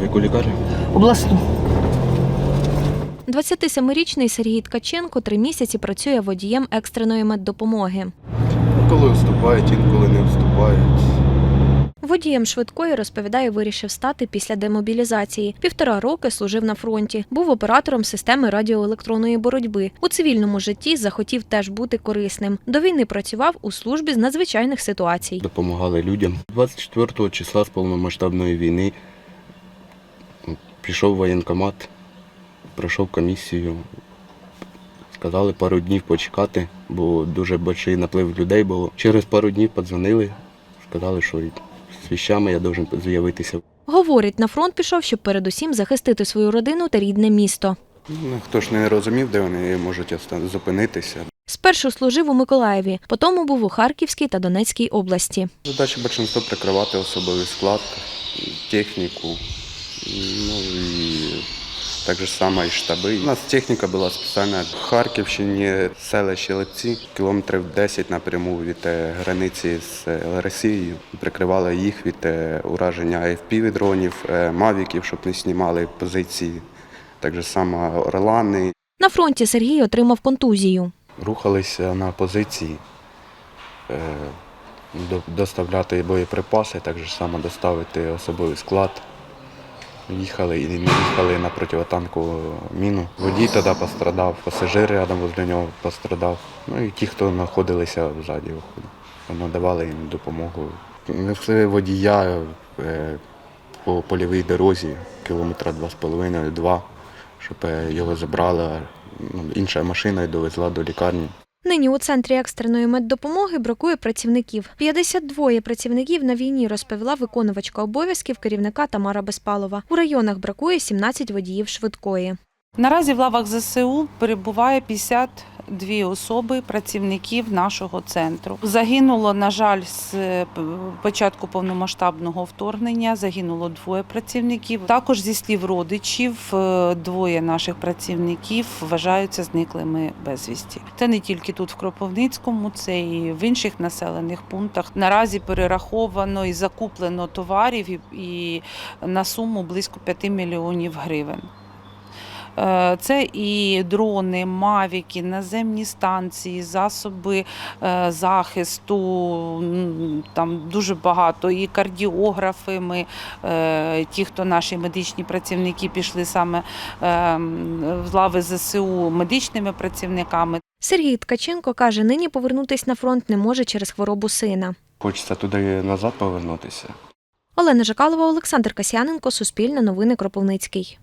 В яку лікарню? Обласну. 27-річний Сергій Ткаченко три місяці працює водієм екстреної меддопомоги. Коли вступають, інколи не вступають. Водієм швидкої розповідає, вирішив стати після демобілізації. Півтора роки служив на фронті. Був оператором системи радіоелектронної боротьби. У цивільному житті захотів теж бути корисним. До війни працював у службі з надзвичайних ситуацій. Допомагали людям. 24 числа з повномасштабної війни пішов в воєнкомат, пройшов комісію. Сказали пару днів почекати, бо дуже больший наплив людей було. Через пару днів подзвонили, сказали, що з віщами я должен з'явитися. Говорить, на фронт пішов, щоб передусім захистити свою родину та рідне місто. Ну, Хто ж не розумів, де вони можуть зупинитися. Спершу служив у Миколаєві, потім був у Харківській та Донецькій області. Задача більшинство прикривати особовий склад, техніку, ну і так же само і штаби. У нас техніка була спеціальна в Харківщині, селище Лепці, кілометрів 10 напряму від е, границі з е, Росією. Прикривали їх від е, ураження FPV дронів, мавіків, щоб не знімали позиції. Так же само орлани. На фронті Сергій отримав контузію. Рухалися на позиції, доставляти боєприпаси, так же само доставити особовий склад. Їхали і не їхали на противотанкову міну. Водій тоді пострадав, пасажир рядом возле нього пострадав. Ну і ті, хто знаходилися ззаді, надавали їм допомогу. Несли водія е, по польовій дорозі кілометра два з половиною, два, щоб е, його забрали, ну, інша машина довезла до лікарні. Нині у центрі екстреної меддопомоги бракує працівників. 52 працівників на війні розповіла виконувачка обов'язків керівника Тамара Безпалова. У районах бракує 17 водіїв швидкої. Наразі в лавах ЗСУ перебуває 52 особи працівників нашого центру. Загинуло, на жаль, з е, початку повномасштабного вторгнення. Загинуло двоє працівників. Також зі слів родичів, е, двоє наших працівників вважаються зниклими безвісті. Це не тільки тут в Кропивницькому, це і в інших населених пунктах. Наразі перераховано і закуплено товарів і, на суму близько 5 мільйонів гривень. Е, Це і дрони, мавіки, наземні станції, засоби е, захисту, там дуже багато, і кардіографи. Ми, е, ті, хто наші медичні працівники пішли саме в лави ЗСУ медичними працівниками. Сергій Ткаченко каже, нині повернутись на фронт не може через хворобу сина. Хочеться туди назад повернутися. Олена Жакалова, Олександр Касяненко, Суспільне новини Кропивницький.